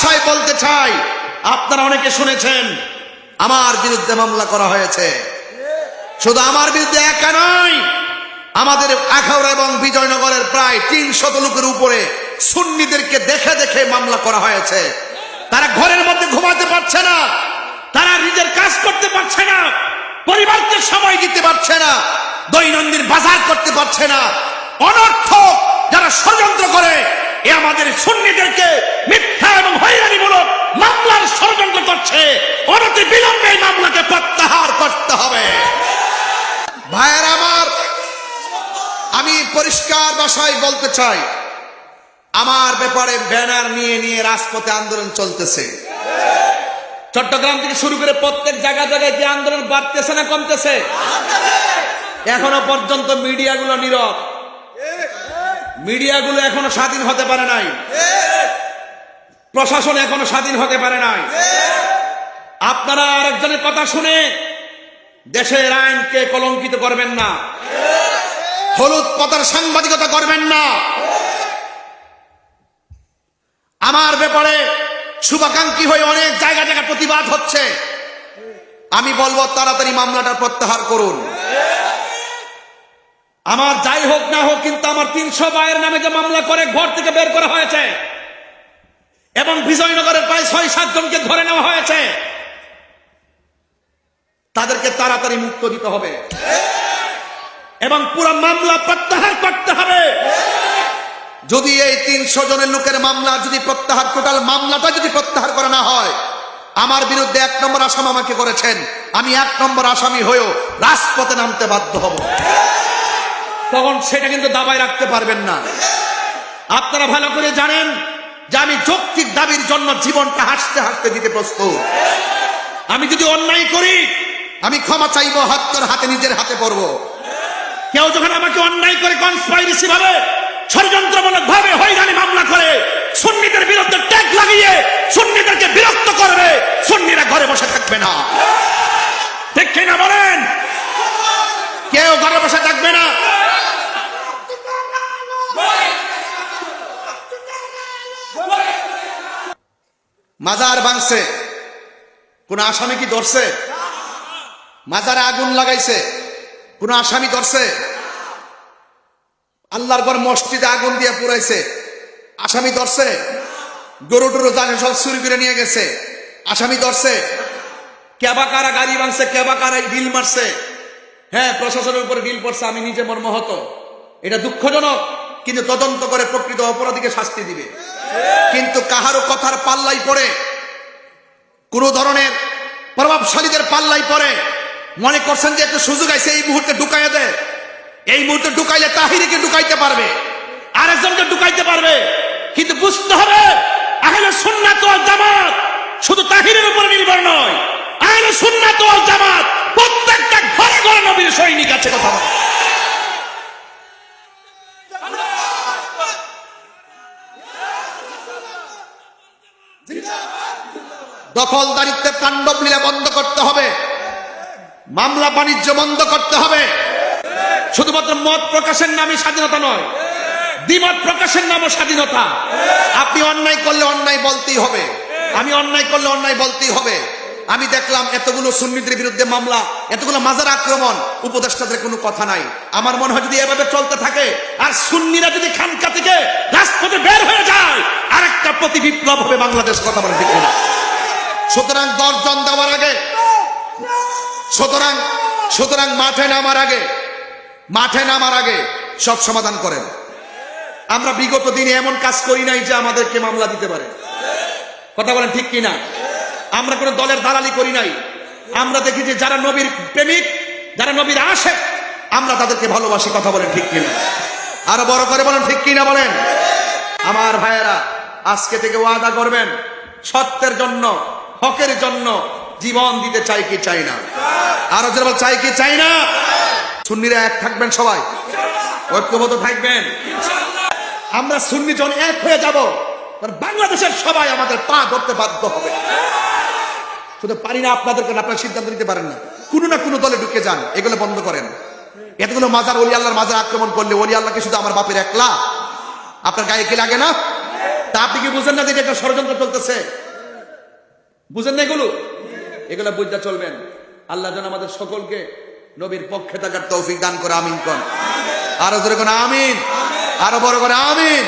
ভাষায় বলতে চাই, আপনারা অনেকে শুনেছেন, আমার বিরুদ্ধে মামলা করা হয়েছে। শুধু আমার বিরুদ্ধে একা নয়, আমাদের আখাউড়া এবং বিজয়নগরের প্রায় তিন শত লোকের উপরে সুন্নিদেরকে দেখে দেখে মামলা করা হয়েছে। তারা ঘরের মধ্যে ঘুমাতে পারছে না, তারা নিজের কাজ করতে পারছে না, পরিবারকে সময় দিতে পারছে না, দৈনন্দিন বাজার করতে পারছে না। অনর্থক যারা ষড়যন্ত্র করে, এ আমাদের সুন্নিদেরকে মিথ্যা করছে অনতি বিলম্বে মামলাকে প্রত্যাহার করতে হবে। ভাইয়ের আমার, আমি পরিষ্কার ভাষায় বলতে চাই, আমার ব্যাপারে ব্যানার নিয়ে নিয়ে রাজপথে আন্দোলন চলতেছে। চট্টগ্রাম থেকে শুরু করে প্রত্যেক জায়গা জায়গায় যে আন্দোলন বাড়তেছে না কমতেছে, এখনও পর্যন্ত মিডিয়াগুলো নীরব। মিডিয়াগুলো এখনও স্বাধীন হতে পারে নাই। প্রশাসন এখনও স্বাধীন হতে পারে নাই। আপনারা আরেকজনের কথা শুনে দেশের আইনকে কলঙ্কিত করবেন না। হলুদ পতার সাংবাদিকতা করবেন না। আমার ব্যাপারে শুভাকাঙ্ক্ষী হয়ে অনেক জায়গা জায়গা প্রতিবাদ হচ্ছে। আমি বলব, তাড়াতাড়ি মামলাটা প্রত্যাহার করুন। আমার যাই হোক না হোক, কিন্তু আমার তিনশো বায়ের নামে যে মামলা করে ঘর থেকে বের করা হয়েছে, এবং বিজয়নগরের প্রায় ছয় সাতজনকে ধরে নেওয়া হয়েছে তাদেরকে তাড়াতাড়ি মুক্ত দিতে হবে। এবং পুরো মামলা প্রত্যাহার করতে হবে। যদি এই তিনশো জনের লোকের মামলা যদি প্রত্যাহার, টোটাল মামলাটা যদি প্রত্যাহার করা না হয়, আমার বিরুদ্ধে এক নম্বর আসাম আমাকে করেছেন। আমি এক নম্বর আসামি হয়েও রাজপথে নামতে বাধ্য হব। তখন সেটা কিন্তু দাবায় রাখতে পারবেন না। আপনারা ভালো করে জানেন যে আমি যৌক্তিক দাবির জন্য জীবনটা হাসতে হাসতে দিতে প্রস্তুত। আমি যদি অন্যায় করি আমি ক্ষমা চাইব হাত তোর হাতে নিজের হাতে পড়ব কেউ যখন আমাকে অন্যায় করে কনস্পাইরেসি ভাবে ষড়যন্ত্রমূলক ভাবে হয়রানি মামলা করে সুন্নিদের বিরুদ্ধে ট্যাগ লাগিয়ে সুন্নিদেরকে বিরক্ত করবে সুন্নিরা ঘরে বসে থাকবে না। ঠিক কিনা বলেন? কেউ ঘরে বসে থাকবে না? মাজার ভাঙছে। কোন আসামি কি ধরছে? মাজারে আগুন লাগাইছে। কোন আসামি ধরছে? আল্লাহর ঘর মসজিদে আগুন দিয়ে পুরাইছে। আসামি ধরছে? গরু টরু জানে সব চুরি করে নিয়ে গেছে। আসামি ধরছে? কেবা কারা গাড়ি ভাঙছে, কেবা কারা ডিল মারছে? হ্যাঁ প্রশাসনের উপরে ডিল পড়ছে, আমি নিজে মর্মাহত। এটা দুঃখজনক, কিন্তু তদন্ত করে প্রকৃত অপরাধীকে শাস্তি দিবে। কিন্তু কাহারও কথার পাল্লাই পড়ে? কোন ধরনের প্রভাবশালীদের পাল্লাই পড়ে? মনে করছেন যে একটু সুযোগ আছে, এই মুহূর্তে ঢুকাইয়া দেয়। এই মুহূর্তে ঢুকাইলে তাহিরিকে ঢুকাইতে পারবে। আরেকজনকে ঢুকাইতে পারবে। কিন্তু বুঝতে হবে, আহলে সুন্নাত ওয়াল জামাত শুধু তাহিরের উপর নির্ভর নয়। আহলে সুন্নাত ওয়াল জামাত প্রত্যেকটা ঘরে ঘরে নবীর সৈনিক আছে কথা। দখলদারিত্বের তাণ্ডব লীলা বন্ধ করতে হবে। মামলা বাণিজ্য বন্ধ করতে হবে। শুধুমাত্র মত প্রকাশের নামই স্বাধীনতা নয়। দ্বিমত প্রকাশের নামও স্বাধীনতা। আপনি অন্যায় করলে অন্যায় বলতেই হবে। আমি অন্যায় করলে অন্যায় বলতেই হবে। আমি দেখলাম এতগুলো সুন্নিদের বিরুদ্ধে মামলা, এতগুলো মাজার আক্রমণ। উপদেষ্টাদের কোনো কথা নাই। আমার মনে হয় যদি এভাবে চলতে থাকে, আর সুন্নিরা যদি খানকা থেকে রাজপথে বের হয়ে যায় আর একটা প্রতি বিপ্লব হবে বাংলাদেশ, কথা বলে সুতরাং দশজন দেওয়ার আগে সুতরাং সুতরাং মাঠে নামার আগে, মাঠে নামার আগে সব সমাধান করেন। আমরা বিগত দিনে এমন কাজ করি নাই যে আমাদেরকে মামলা দিতে পারে। কথা বলেন ঠিক কিনা? আমরা কোনো দলের দালালি করি নাই। আমরা দেখি যে যারা নবীর প্রেমিক, যারা নবীর আসে আমরা তাদেরকে ভালোবাসি, কথা বলেন ঠিক কিনা? আরও বড় করে বলেন ঠিক কিনা বলেন? আমার ভাইয়েরা, আজকে থেকে ওয়াদা করবেন, সত্যের জন্য, হকের জন্য জীবন দিতে চাই কি চাই না? আরও যারা চাই কি চাই না? সুন্নিরা এক থাকবেন সবাই। ঐক্যবদ্ধ থাকবেন। আমরা সুন্নি জন এক হয়ে যাব। বাংলাদেশের সবাই আমাদের পা ধরতে বাধ্য হবে। শুধু পারি না আপনাদেরকে আপনারা সিদ্ধান্ত নিতে পারেন না। কোনো না কোনো দলে ঢুকে যান, এগুলো বন্ধ করেন। এতগুলো মাজার অলি আল্লাহর মাজার আক্রমণ করলে অলি আল্লাহকে শুধু আমার বাপের একলা? আপনার গায়ে কি লাগে না? তা আপনি কি বুঝেন না যে এটা একটা ষড়যন্ত্র চলতেছে? বুঝেন না এগুলো? এগুলো বুঝতে চলবেন। আল্লাহ যেন আমাদের সকলকে নবীর পক্ষে থাকার তৌফিক দান করে, আমিন কন। আরও জোরে কোন, আমিন। আরও বড় করে, আমিন।